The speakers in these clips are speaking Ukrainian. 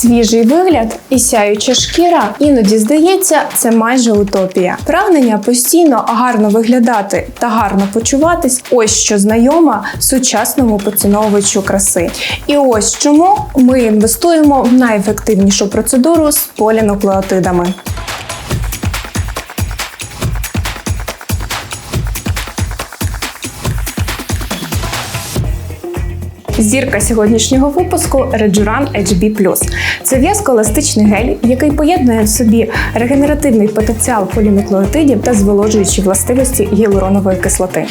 Свіжий вигляд і сяюча шкіра іноді здається, це майже утопія. Прагнення постійно гарно виглядати та гарно почуватись ось що знайома сучасному поціновувачу краси. І ось чому ми інвестуємо в найефективнішу процедуру з полінуклеотидами. Зірка сьогоднішнього випуску Rejuran HB+. Це в'язкоеластичний гель, який поєднує в собі регенеративний потенціал полінуклеотидів та зволожуючі властивості гіалуронової кислоти.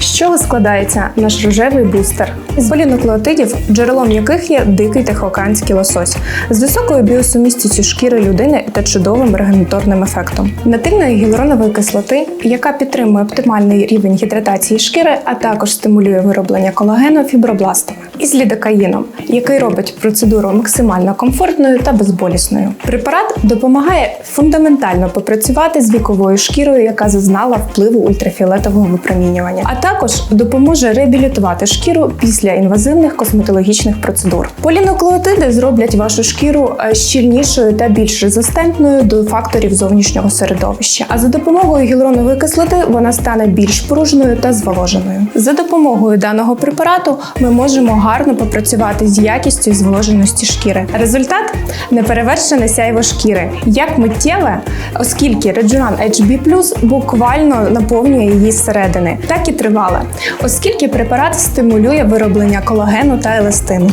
З чого складається наш рожевий бустер? З полінуклеотидів, джерелом яких є дикий тихоокеанський лосось, з високою біосумістістю шкіри людини та чудовим регенаторним ефектом, нативної гіалуронової кислоти, яка підтримує оптимальний рівень гідратації шкіри, а також стимулює вироблення колагену фібробластами, і з лідокаїном, який робить процедуру максимально комфортною та безболісною. Препарат допомагає фундаментально попрацювати з віковою шкірою, яка зазнала впливу ультрафіолетового випромінювання, а також допоможе реабілітувати шкіру після інвазивних косметологічних процедур. Полінуклеотиди зроблять вашу шкіру е, щільнішою та більш резистентною до факторів зовнішнього середовища. А за допомогою гіалуронової кислоти вона стане більш пружною та зволоженою. За допомогою даного препарату ми можемо гарно попрацювати з якістю і зволоженості шкіри. Результат неперевершене сяйво шкіри, як миттєве, оскільки Rejuran HB+, буквально наповнює її зсередини, так і тривале, оскільки препарат стимулює вироблення колагену та еластину.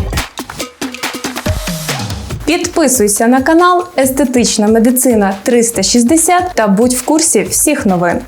Підписуйся на канал Естетична медицина 360 та будь в курсі всіх новин.